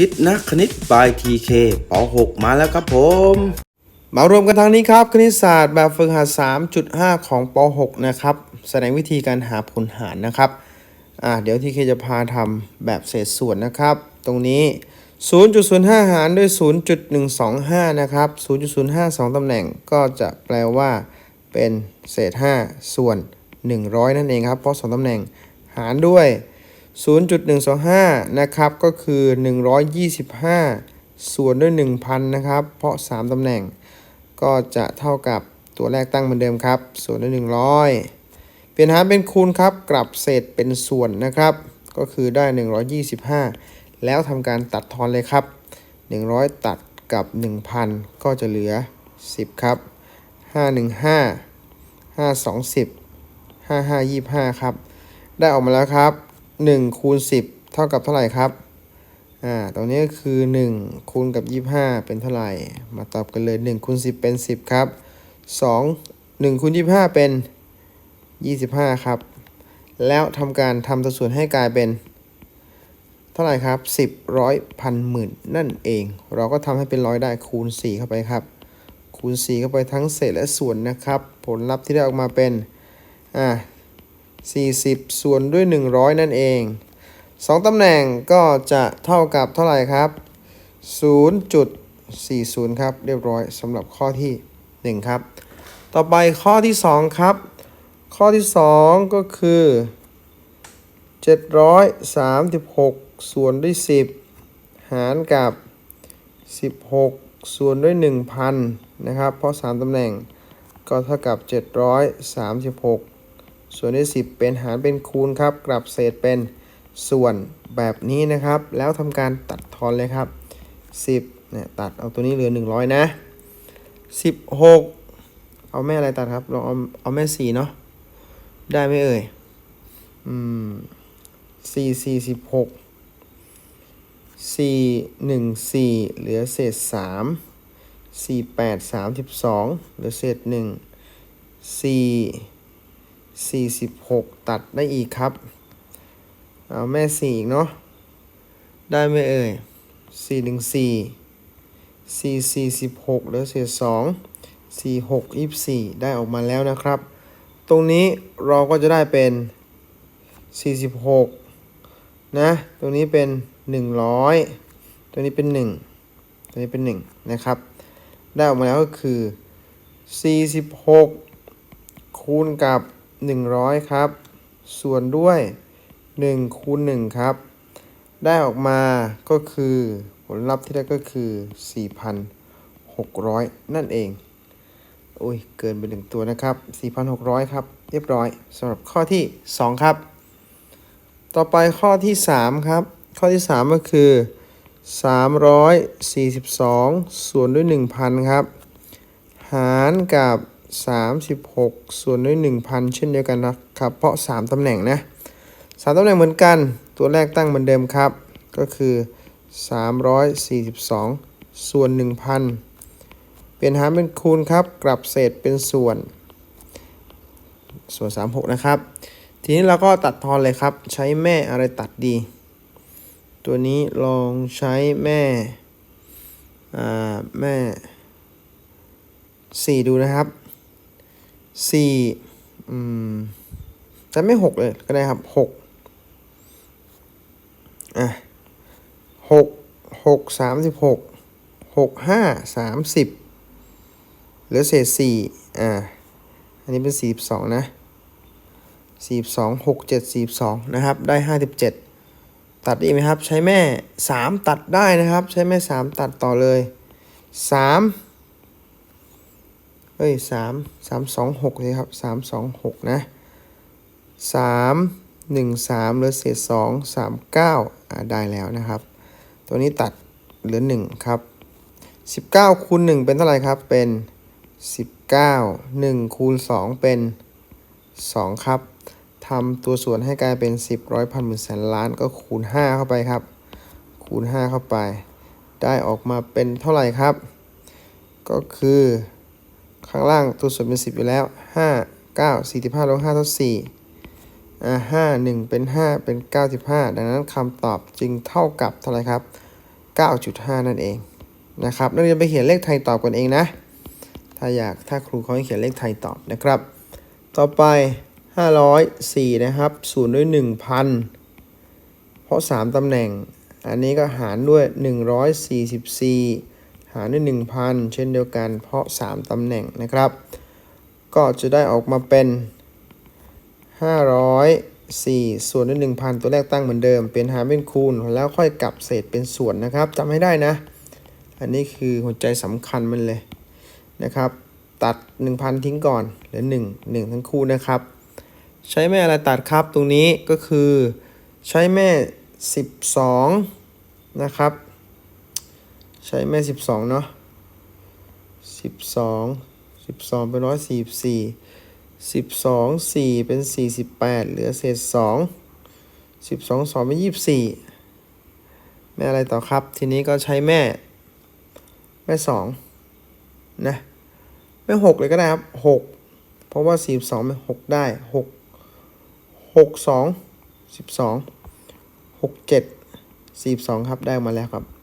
คิดนักคณิตบายทีเคป .6 มาแล้วครับผม มารวมกันทางนี้ครับ คณิตศาสตร์แบบฝึกหัด 3.5 ของป .6 นะครับ แสดงวิธีการหาผลหารนะครับ อ่าเดี๋ยวทีเคจะพาทำแบบเศษส่วนนะครับ ตรงนี้ 0.05 หารด้วย 0.125 นะครับ 0.05 2ตำแหน่งก็จะแปลว่าเป็นเศษ 5 ส่วน 100 นั่นเองครับ เพราะ 2ตำแหน่งหารด้วย0.125 นะครับ ก็คือ 125 ส่วนด้วย 1,000 นะครับ เพราะ 3 ตำแหน่ง ก็จะเท่ากับตัวแรกตั้งเหมือนเดิมครับ ส่วนด้วย 100 เปลี่ยนหารเป็นคูณครับ กลับเศษเป็นส่วนนะครับ ก็คือได้ 125 แล้วทำการตัดทอนเลยครับ 100 ตัดกับ 1,000 ก็จะเหลือ 10 ครับ 515 520 5525 ครับ ได้ออกมาแล้วครับ 1คูณ10 เท่ากับเท่าไหร่ครับ อ่า ตรงนี้ก็คือ 1คูณกับ 25 เป็นเท่าไหร่ มาตอบกันเลย 1คูณ10 เป็น 10 ครับ 2 1คูณ25 เป็น 25 ครับ แล้วทำการทำตัวส่วนให้กลายเป็น เท่าไหร่ครับ 10ร้อยพันหมื่นนั่นเอง เราก็ทำให้เป็นร้อยได้คูณ 4 เข้าไปครับ คูณ 4 เข้าไปทั้งเศษและส่วนนะครับ ผลลัพธ์ที่ได้ออกมาเป็น อ่า 40 ส่วนด้วย 100 นั่นเอง 2 ตำแหน่งก็จะเท่ากับเท่าไหร่ครับ 0.40 ครับ เรียบร้อยสำหรับข้อที่ 1 ครับ ต่อไปข้อที่ 2 ครับ ข้อที่ 2 ก็คือ 736 ส่วนด้วย 10 หารกับ 16 ส่วนด้วย 1,000 นะครับ เพราะ 3 ตำแหน่งก็เท่ากับ 736 ส่วนด้วย 10 เป็นหารเป็นคูณครับ กลับเศษเป็นส่วนแบบนี้นะครับ แล้วทำการตัดทอนเลยครับ 10เนี่ยตัดเอาตัวนี้เหลือ 100 นะ 16 เอาแม่อะไรตัดครับลองเอาเอาแม่4เนาะได้ไหมเอ่ยอืมสี่สี่สิบหกสี่หนึ่งสี่เหลือเศษสามสี่แปดสามสิบสองเหลือเศษหนึ่งสี่ สี่สิบหกตัดได้อีกครับ เอาแม่สี่อีกเนาะ ได้ไหมเอ่ยสี่หนึ่งสี่สี่สี่สิบหกเหลือเศษสองสี่หกยี่สี่ได้ออกมาแล้วนะครับ ตรงนี้เราก็จะได้เป็น 46 นะ ตรงนี้เป็น 100ตัวนี้เป็น 1ตัวนี้เป็น 1 นะครับ ได้ออกมาแล้วก็คือ 46 คูณกับ 100 ครับ ส่วนด้วย 1 คูณ 1 ครับ ได้ออกมาก็คือผลลัพธ์ที่ได้ก็คือ 4,600 นั่นเองโอ้ย เกินไปหนึ่งตัวนะครับ 4,600 ครับ เรียบร้อยสำหรับข้อที่ 2 ครับ ต่อไปข้อที่ 3 ครับ ข้อที่ 3 ก็คือ 342 ส่วนด้วย 1,000 ครับ หารกับ 36 ส่วนด้วย 1,000 เช่นเดียวกันนะครับ เพราะ 3 ตำแหน่งนะ3ตำแหน่งเหมือนกัน ตัวแรกตั้งเหมือนเดิมครับ ก็คือ 342 ส่วน 1,000 เปลี่ยนหารเป็นคูณครับ กลับเศษเป็นส่วน ส่วน 36 นะครับ ทีนี้เราก็ตัดทอนเลยครับ ใช้แม่อะไรตัดดี ตัวนี้ลองใช้แม่อ่าแม่ 4 ดูนะครับ สี่อืมจะไม่หกเลยก็ได้ครับหกอะหกหกสามสิบหกหกห้าสามสิบเหลือเศษสี่อะอันนี้เป็นสี่สองนะสี่สองหกเจ็ดสี่สองนะครับ ได้ห้าสิบเจ็ดตัดอีกไหมครับ ใช้แม่สามตัดได้นะครับ ใช้แม่สามตัดต่อเลยสาม เฮ้ย3 3 2 6เลยครับ3 2 6นะ3 1 3เหลือเศษ2 3 9อ่าได้แล้วนะครับ ตัวนี้ตัดเหลือ1ครับ19คูณ1เป็นเท่าไหร่ครับ เป็น19 1คูณ2เป็น2ครับทำตัวส่วนให้กลายเป็น10ร้อยพันหมื่นแสนล้านก็คูณ5เข้าไปครับ คูณ5เข้าไป ได้ออกมาเป็นเท่าไหร่ครับ ก็คือ ข้างล่างตัวส่วนเป็น 10 อยู่แล้ว 5 9 45ลบ5เท่า4อ่า5 1 เป็น 5 เป็น 95 ดังนั้นคำตอบจึงเท่ากับเท่าไรครับ 9.5 นั่นเองนะครับนักเรียนไปเขียนเลขไทยตอบกันเองนะ ถ้าอยากถ้าครูเขาให้เขียนเลขไทยตอบนะครับ ต่อไป 504 นะครับศูนย์ด้วย 1,000 เพราะ 3ตำแหน่ง อันนี้ก็หารด้วย 144 หารด้วย 1,000 เช่นเดียวกัน เพราะ 3 ตำแหน่งนะครับ ก็จะได้ออกมาเป็น 504 ส่วนด้วย 1,000 ตัวแรกตั้งเหมือนเดิม เป็นหารเป็นคูณ แล้วค่อยกลับเศษเป็นส่วนนะครับจำให้ได้นะ อันนี้คือหัวใจสำคัญมันเลยนะครับ ตัด 1,000 ทิ้งก่อนเหลือ1 1 ทั้งคู่นะครับ ใช้แม่อะไรตัดครับตรงนี้ก็คือ ใช้แม่ 12 นะครับ ใช้แม่ 12 เนาะ12 12 เป็น 144 12 4 เป็น 48 เหลือเศษ 2 12 2 เป็น 24 แม่อะไรต่อครับ ทีนี้ก็ใช้แม่ แม่ 2 นะ แม่ 6 เลยก็ได้ครับ 6 เพราะว่า 42เป็น6ได้ 6 6 2 12 6 7 42 ครับ ได้มาแล้วครับ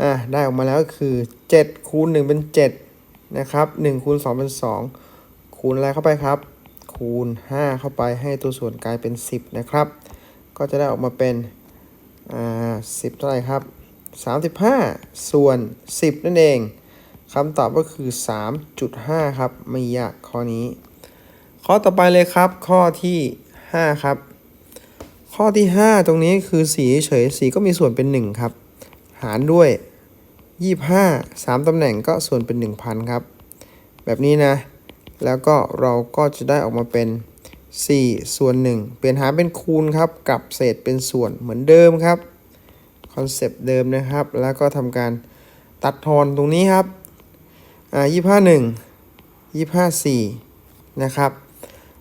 อ่าได้ออกมาแล้วก็คือ7คูณ1เป็น7นะครับ1คูณ2เป็น2 คูณอะไรเข้าไปครับ คูณ 5 เข้าไปให้ตัวส่วนกลายเป็น 10 นะครับ ก็จะได้ออกมาเป็นอ่า10เท่าไหร่ครับ 35 ส่วน 10 นั่นเองคำตอบก็คือ 3.5 ครับ ไม่ยากข้อนี้ ข้อต่อไปเลยครับ ข้อที่ 5 ครับ ข้อที่ 5 ตรงนี้คือสีเฉยสีก็มีส่วนเป็น 1 ครับ หารด้วย 25 3ตำแหน่งก็ส่วนเป็น 1,000 ครับ แบบนี้นะ แล้วก็เราก็จะได้ออกมาเป็น 4 ส่วน 1 เปลี่ยนหารเป็นคูณครับกลับเศษเป็นส่วนเหมือนเดิมครับคอนเซปต์เดิมนะครับ แล้วก็ทำการตัดทอนตรงนี้ครับอ่ายี่ห้าหนึ่งยี่ห้าสี่นะครับ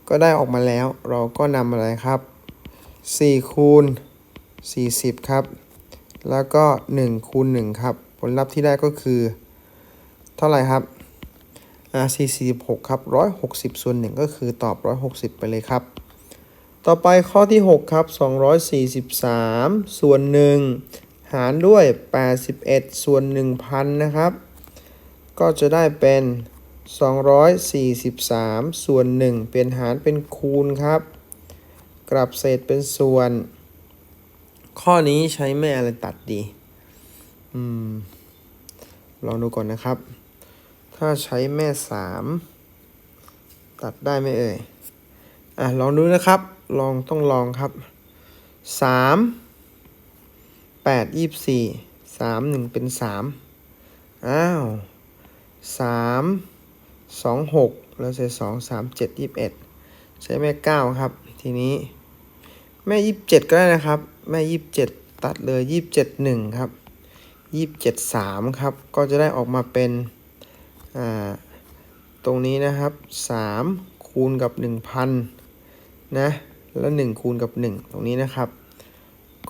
ก็ได้ออกมาแล้วเราก็นำอะไรครับสี่คูณสี่สิบครับ แล้วก็หนึ่งคูณหนึ่งครับ ผลลัพธ์ที่ได้ก็คือ เท่าไหร่ครับอ่าสี่สี่หกครับร้อยหกสิบส่วนหนึ่งก็คือตอบร้อยหกสิบไปเลยครับ ต่อไปข้อที่ 6 ครับ 243 ส่วน 1 หารด้วย 81 ส่วน 1,000 นะครับ ก็จะได้เป็น 243 ส่วน 1 เป็นหารเป็นคูณครับ กลับเศษเป็นส่วน ข้อนี้ใช้แม่อะไรตัดดี อืม ลองดูก่อนนะครับ ถ้าใช้แม่3ตัดได้ไหมเอ่ย อะ ลองดูนะครับ ลองต้องลองครับ3 8 24 3 1เป็น3อ้าว3 2 6แล้วเศษ2 3 7 21ใช้แม่9ครับ ทีนี้ แม่27ก็ได้นะครับ แม่27ตัดเลย27 1ครับ27 3ครับ ก็จะได้ออกมาเป็นอ่าตรงนี้นะครับ3คูณกับ1,000นนะแล้ว1คูณกับ1ตรงนี้นะครับ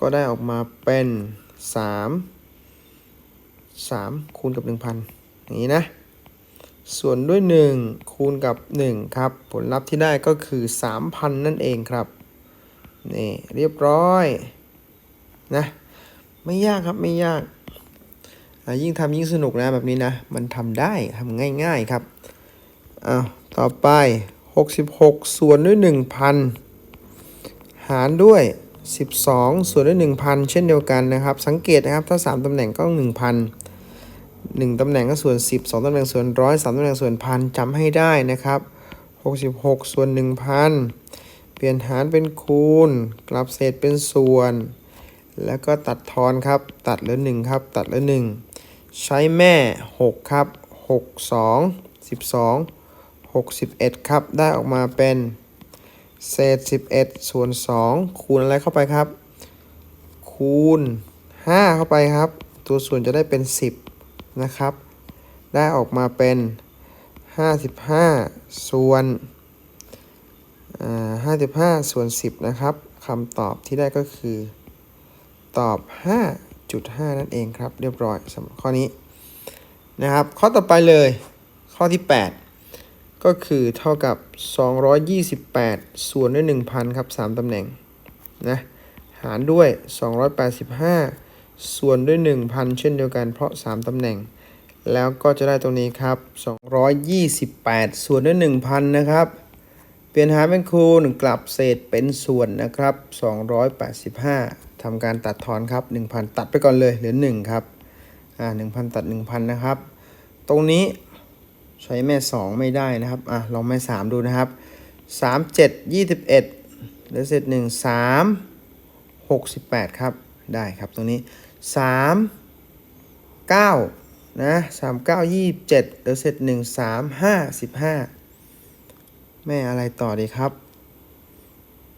ก็ได้ออกมาเป็น3 3คูณกับ1,000อย่างนี้นะส่วนด้วย 1 คูณกับ 1 ครับ ผลลัพธ์ที่ได้ก็คือ 3,000 นั่นเองครับ นี่เรียบร้อยนะไม่ยากครับไม่ยากยิ่งทำยิ่งสนุกนะแบบนี้นะ มันทำได้ทำง่าย ๆครับอ้าวต่อไป 66 ส่วนด้วย 1,000 หารด้วย 12 ส่วนด้วย 1,000 เช่นเดียวกันนะครับ สังเกตนะครับ ถ้า 3ตำแหน่งก็ 1,000 1ตำแหน่งก็ส่วน 10 2ตำแหน่งส่วนร้อย3ตำแหน่งส่วนพันจำให้ได้นะครับ 66 ส่วน 1,000 เปลี่ยนหารเป็นคูณ กลับเศษเป็นส่วน แล้วก็ตัดทอนครับ ตัดเหลือ1ครับ ตัดเหลือ1 ใช้แม่ 6 ครับ 6 2 12 61 ครับ ได้ออกมาเป็นเศษ 11 ส่วน 2 คูณอะไรเข้าไปครับ คูณ 5 เข้าไปครับ ตัวส่วนจะได้เป็น 10 นะครับ ได้ออกมาเป็น 55 ส่วน อ่า55ส่วน10นะครับคำตอบที่ได้ก็คือ ตอบ 5.5 นั่นเองครับ เรียบร้อยสำหรับข้อนี้นะครับ ข้อต่อไปเลย ข้อที่ 8 ก็คือเท่ากับ 228 ส่วนด้วย 1,000 ครับ 3ตำแหน่งนะหารด้วย 285 ส่วนด้วย 1,000 เช่นเดียวกันเพราะ 3ตำแหน่ง แล้วก็จะได้ตรงนี้ครับ 228 ส่วนด้วย 1,000 นะครับ เปลี่ยนหารเป็นคูณกลับเศษเป็นส่วนนะครับ 285ทำการตัดทอนครับ 1,000 ตัดไปก่อนเลยเหลือ1ครับอ่า1,000 ตัด 1,000 นะครับ ตรงนี้ใช้แม่ 2 ไม่ได้นะครับอะลองแม่ 3 ดูนะครับ 3 7 21เหลือเศษ 1 3 68 ครับ ได้ครับตรงนี้ 3 9นะ3 9 27เหลือเศษ 1 3 55 แม่อะไรต่อดีครับ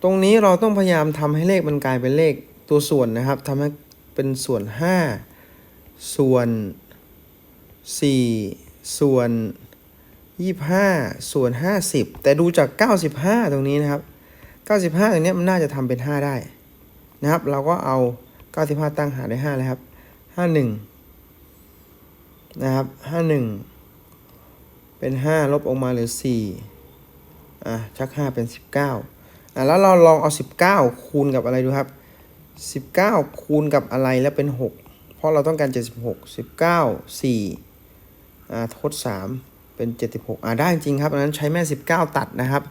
ตรงนี้เราต้องพยายามทำให้เลขมันกลายเป็นเลขตัวส่วนนะครับทำให้เป็นส่วน 5 ส่วน 4 ส่วน 25 ส่วน 50 แต่ดูจาก 95 ตรงนี้นะครับ 95 ตรงนี้มันน่าจะทำเป็น 5 ได้นะครับ เราก็เอา 95 ตั้งหารได้5เลยครับ 51 นะครับ 51 เป็น 5 ลบออกมาเหลือ 4 อะชัก 5 เป็น 19อะแล้วเราลองเอา 19 คูณกับอะไรดูครับ 19 คูณกับอะไรแล้วเป็น 6 เพราะเราต้องการ 76 19 4อ่าทด 3 เป็น 76อ่าได้จริงครับอันนั้นใช้แม่ 19 ตัดนะครับ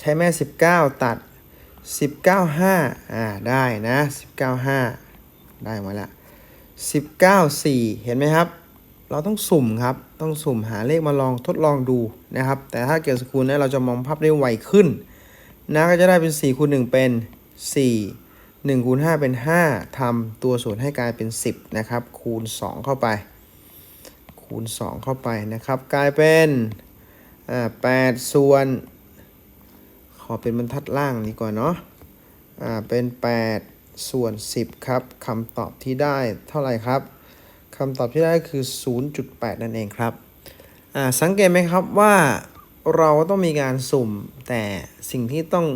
ใช้แม่ 19 ตัด 19 5อ่าได้นะ 19 5 ได้มาแล้ว19 4 เห็นไหมครับ เราต้องสุ่มครับ ต้องสุ่มหาเลขมาลองทดลองดูนะครับ แต่ถ้าเกี่ยวสกุลเนี่ยเราจะมองภาพได้ไวขึ้นนะก็จะได้เป็น4คูณ1เป็น 4 1คูณ5เป็น 5ทำตัวส่วนให้กลายเป็น 10 นะครับ คูณ 2 เข้าไป คูณ 2 เข้าไปนะครับ กลายเป็นอ่า8ส่วน ขอเป็นบรรทัดล่างดีกว่าเนาะอ่าเป็น 8 ส่วน 10 ครับคำตอบที่ได้เท่าไหร่ครับ คำตอบที่ได้คือ 0.8 นั่นเองครับอ่าสังเกตไหมครับว่าเราต้องมีการสุ่ม แต่สิ่งที่ต้อง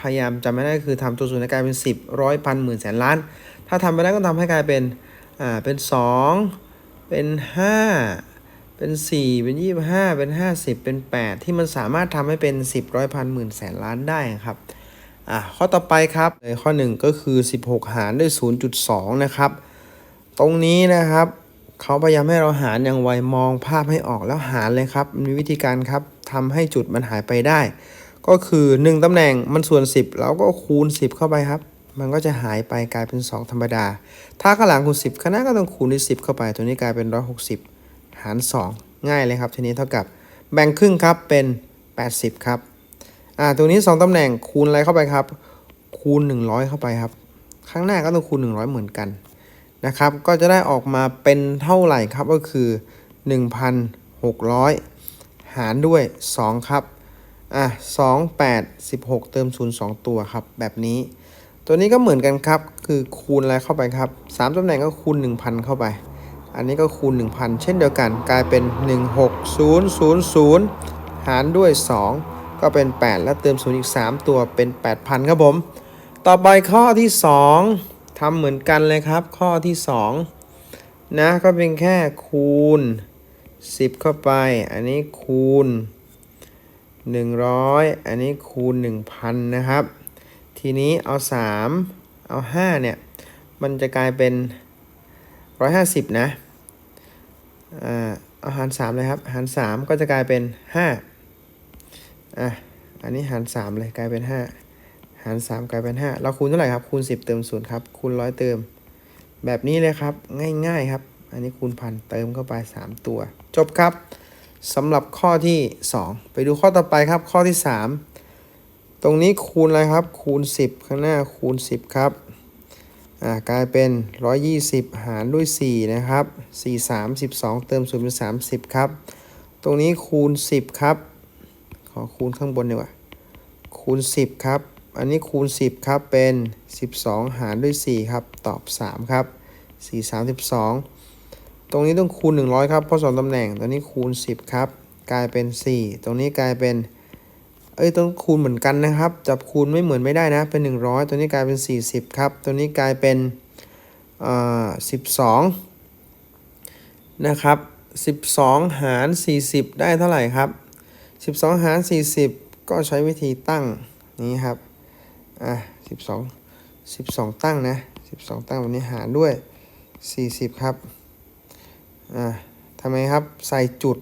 พยายามจำไม่ได้คือทำตัวส่วนให้กลายเป็น 10ร้อยพันหมื่นแสนล้าน ถ้าทำไปได้ก็ทำให้กลายเป็นอ่าเป็น 2 เป็น 5 เป็น 4 เป็น 25 เป็น 50 เป็น 8 ที่มันสามารถทำให้เป็น 10ร้อยพันหมื่นแสนล้านได้ครับอะข้อต่อไปครับเลยข้อ 1 ก็คือ 16 หารด้วย 0.2 นะครับ ตรงนี้นะครับ เขาพยายามให้เราหารอย่างไวมองภาพให้ออกแล้วหารเลยครับ มีวิธีการครับทำให้จุดมันหายไปได้ ก็คือ 1ตำแหน่งมันส่วน 10 แล้วก็คูณ 10 เข้าไปครับ มันก็จะหายไปกลายเป็น 2 ธรรมดา ถ้าข้างหลังคูณ 10ข้างหน้าก็ต้องคูณด้วย10 เข้าไป ตัวนี้กลายเป็น 160 หาร 2 ง่ายเลยครับ ทีนี้เท่ากับแบ่งครึ่งครับเป็น 80 ครับอ่าตรงนี้ 2ตำแหน่งคูณอะไรเข้าไปครับ คูณ 100 เข้าไปครับ ข้างหน้าก็ต้องคูณ 100 เหมือนกัน นะครับ ก็จะได้ออกมาเป็นเท่าไหร่ครับก็คือ 1,600 หารด้วย 2 ครับ อะ2 8 16 เติม 0 2 ตัวครับ แบบนี้ ตัวนี้ก็เหมือนกันครับ คือคูณอะไรเข้าไปครับ 3ตำแหน่งก็คูณ 1,000 เข้าไป อันนี้ก็คูณ 1,000 เช่นเดียวกัน กลายเป็น 16000 หารด้วย 2 ก็เป็น 8 แล้วเติม 0 อีก 3 ตัวเป็น 8,000 ครับผม ต่อไปข้อที่ 2 ทำเหมือนกันเลยครับ ข้อที่ 2 นะก็เป็นแค่คูณ 10 เข้าไป อันนี้คูณ 100 อันนี้คูณ 1,000 นะครับ ทีนี้เอา 3 เอา 5 เนี่ย มันจะกลายเป็น 150 นะอ่าเอาหาร 3 เลยครับ หาร 3 ก็จะกลายเป็น 5 อะ อันนี้หาร 3 เลยกลายเป็น 5 หาร 3 กลายเป็น 5 เราคูณเท่าไหร่ครับ คูณ 10 เติม0ครับ คูณ100เติม แบบนี้เลยครับ ง่าย ๆ ครับ อันนี้คูณพันเติมเข้าไป 3 ตัว จบครับสำหรับข้อที่ 2 ไปดูข้อต่อไปครับ ข้อที่ 3 ตรงนี้คูณอะไรครับ คูณ 10 ข้างหน้าคูณ 10 ครับ อ่า กลายเป็น 120 หารด้วย 4 นะครับ 4 3 12 เติม0เป็น30 ครับ ตรงนี้คูณ 10 ครับ ขอคูณข้างบนดีกว่า คูณ 10 ครับ อันนี้คูณ 10 ครับ เป็น 12 หารด้วย 4 ครับ ตอบ 3 ครับ 4 32 ตรงนี้ต้องคูณ 100 ครับเพราะสองตำแหน่งตรงนี้คูณ 10 ครับ กลายเป็น 4 ตรงนี้กลายเป็น เอ้ย ต้องคูณเหมือนกันนะครับ จับคูณไม่เหมือนไม่ได้นะ เป็น 100 ตัวนี้กลายเป็น 40 ครับ ตัวนี้กลายเป็นอ่า12 นะครับ 12 หาร 40 ได้เท่าไหร่ครับ 12 หาร 40 ก็ใช้วิธีตั้งนี้ครับ อะ12 12ตั้งนะ12ตั้งวันนี้หารด้วยสี่สิบครับ อ่าทำไมครับ ใส่จุด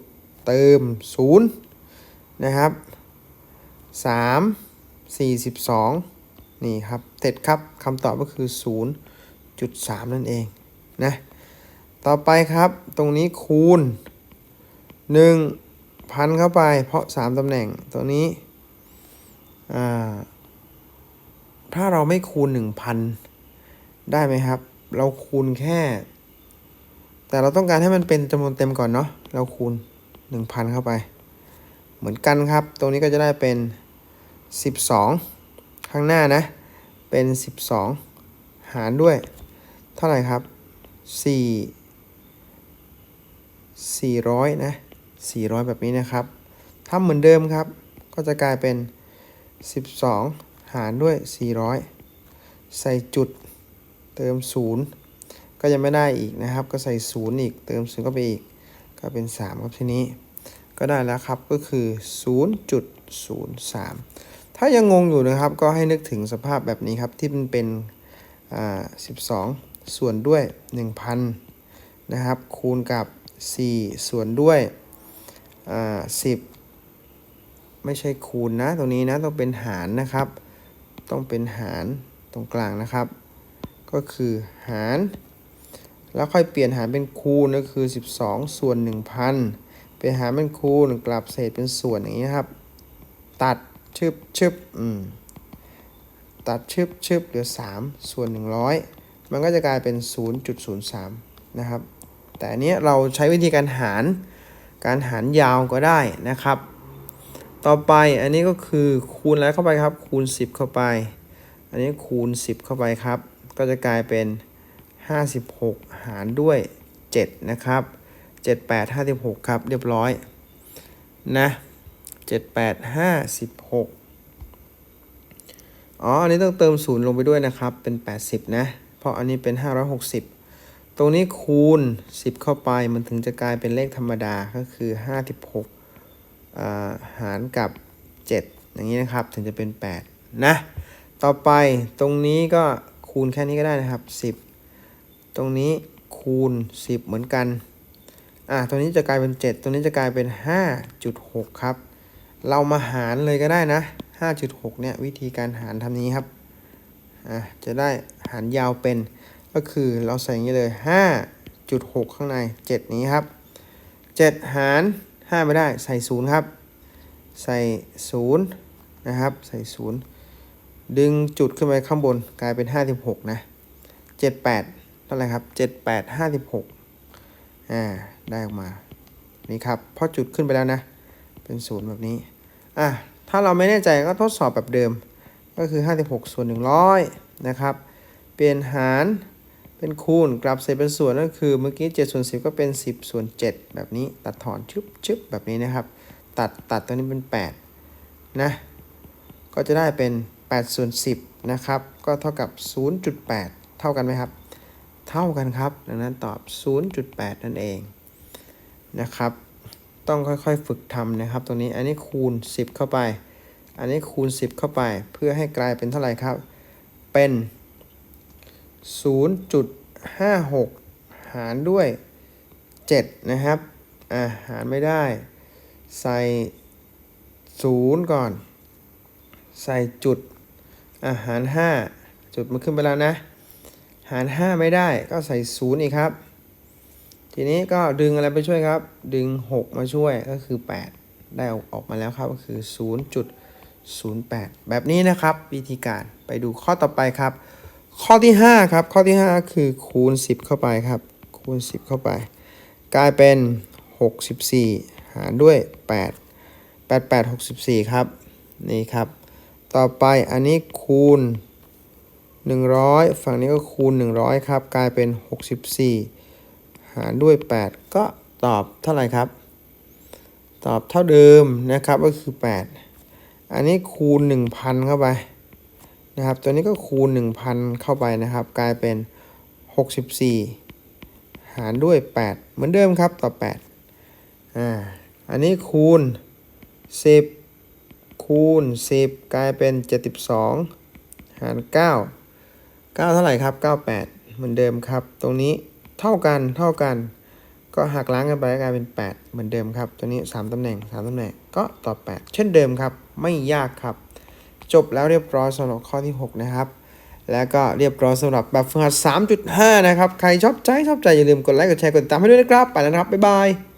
เติมศูนย์นะครับสามสี่สิบสองนี่ครับเสร็จครับคำตอบก็คือศูนย์จุดสามนั่นเองนะต่อไปครับตรงนี้คูณหนึ่งพันเข้าไปเพราะสามตำแหน่งตัวนี้อ่า ถ้าเราไม่คูณหนึ่งพันได้ไหมครับ เราคูณแค่ แต่เราต้องการให้มันเป็นจำนวนเต็มก่อนเนาะเราคูณ 1,000 เข้าไป เหมือนกันครับ ตรงนี้ก็จะได้เป็น 12 ข้างหน้านะ เป็น 12 หารด้วย เท่าไหร่ครับ 4 400 นะ 400 แบบนี้นะครับทำเหมือนเดิมครับ ก็จะกลายเป็น 12 หารด้วย 400 ใส่จุดเติม 0 ก็ยังไม่ได้อีกนะครับ ก็ใส่ 0 อีก เติม0ก็ไปอีก ก็เป็น 3 ครับทีนี้ ก็ได้แล้วครับก็คือ 0.03 ถ้ายังงงอยู่นะครับ ก็ให้นึกถึงสภาพแบบนี้ครับ ที่มันเป็นอ่า12 ส่วนด้วย 1,000 นะครับ คูณกับ 4 ส่วนด้วยอ่า10 ไม่ใช่คูณนะตรงนี้นะต้องเป็นหารนะครับ ต้องเป็นหารตรงกลางนะครับ ก็คือหาร แล้วค่อยเปลี่ยนหารเป็นคูณก็คือ 12 ส่วน 1,000เป็นหารเป็นคูณกลับเศษเป็นส่วนอย่างนี้นครับ ตัดชึบชึบอืมตัดชึบชึบเหลือ 3 ส่วน 100 มันก็จะกลายเป็น 0.03 นะครับ แต่อันนี้เราใช้วิธีการหารการหารยาวก็ได้นะครับ ต่อไปอันนี้ก็คือคูณอะไรเข้าไปครับ คูณ 10 เข้าไป อันนี้คูณ 10 เข้าไปครับ ก็จะกลายเป็น 56 หารด้วย 7 นะครับ 78 56 ครับ เรียบร้อยนะ 78 56 อ๋อ อันนี้ต้องเติม0ลงไปด้วยนะครับ เป็น 80 นะ เพราะอันนี้เป็น 560ตรงนี้คูณ 10 เข้าไปมันถึงจะกลายเป็นเลขธรรมดาก็คือ 56 หารกับ 7 อย่างนี้นะครับ ถึงจะเป็น 8 นะ ต่อไปตรงนี้ก็คูณแค่นี้ก็ได้นะครับ 10 ตรงนี้คูณ 10 เหมือนกัน อะตรงนี้จะกลายเป็น 7 ตรงนี้จะกลายเป็น 5.6 ครับ เรามาหารเลยก็ได้นะ 5.6 เนี่ยวิธีการหารทำนี้ครับ อะจะได้หารยาวเป็น ก็คือเราใส่อย่างนี้เลย 5.6 ข้างใน 7 นี้ครับ 7 หาร 5 ไม่ได้ใส่0ครับ ใส่0นะครับใส่0ดึงจุดขึ้นไปข้างบนกลายเป็น 56 นะ 78เท่าไหร่ครับ 78 56อ่าได้ออกมานี่ครับพอจุดขึ้นไปแล้วนะ เป็นศูนย์แบบนี้อะถ้าเราไม่แน่ใจก็ทดสอบแบบเดิม ก็คือ 56 ส่วน 100 นะครับ เปลี่ยนหาร เป็นคูณกลับเศษเป็นส่วนก็คือเมื่อกี้7ส่วน10 ก็เป็น 10ส่วน7แบบนี้ตัดถอนชึบชึบแบบนี้นะครับ ตัดตัดตัวนี้เป็น8นะก็จะได้เป็น8ส่วน10นะครับก็เท่ากับ 0.8 เท่ากันไหมครับ เท่ากันครับ ดังนั้นตอบ 0.8 นั่นเองนะครับ ต้องค่อยๆฝึกทำนะครับ ตรงนี้อันนี้คูณ 10 เข้าไป อันนี้คูณ 10 เข้าไป เพื่อให้กลายเป็นเท่าไหร่ครับ เป็น 0.56 หารด้วย 7 นะครับ อ่าหารไม่ได้ ใส่ 0 ก่อน ใส่จุดอาหาร 5 จุดมันขึ้นไปแล้วนะ หาร 5 ไม่ได้ก็ใส่ 0 อีกครับ ทีนี้ก็ดึงอะไรไปช่วยครับ ดึง 6 มาช่วยก็คือ 8 ได้ออกมาแล้วครับก็คือ 0.08 แบบนี้นะครับ วิธีการไปดูข้อต่อไปครับ ข้อที่ 5 ครับ ข้อที่ 5 คือคูณ 10 เข้าไปครับ คูณ 10 เข้าไป กลายเป็น 64 หารด้วย 8 8 8 64 ครับ นี่ครับ ต่อไปอันนี้คูณ 100 ฝั่งนี้ก็คูณ 100 ครับ กลายเป็น 64 หารด้วย 8 ก็ตอบเท่าไหร่ครับ ตอบเท่าเดิมนะครับก็คือ 8 อันนี้คูณ 1,000 เข้าไป นะครับ ตัวนี้ก็คูณ 1,000 เข้าไปนะครับ กลายเป็น 64 หารด้วย 8 เหมือนเดิมครับต่อ8อ่าอันนี้คูณ 10 คูณ 10 กลายเป็น 72 หาร 9 9 เท่าไหร่ครับ 98 เหมือนเดิมครับ ตรงนี้เท่ากันเท่ากัน ก็หักล้างกันไปกลายเป็น 8 เหมือนเดิมครับ ตัวนี้ 3ตำแหน่ง 3ตำแหน่งก็ต่อ 8 เช่นเดิมครับ ไม่ยากครับ จบแล้วเรียบร้อยสำหรับข้อที่ 6 นะครับ แล้วก็เรียบร้อยสำหรับแบบฝึกหัด3.5 นะครับ ใครชอบใจชอบใจอย่าลืมกดไลค์กดแชร์กดติดตามให้ด้วยนะครับ ไปแล้วนะครับ บ๊ายบาย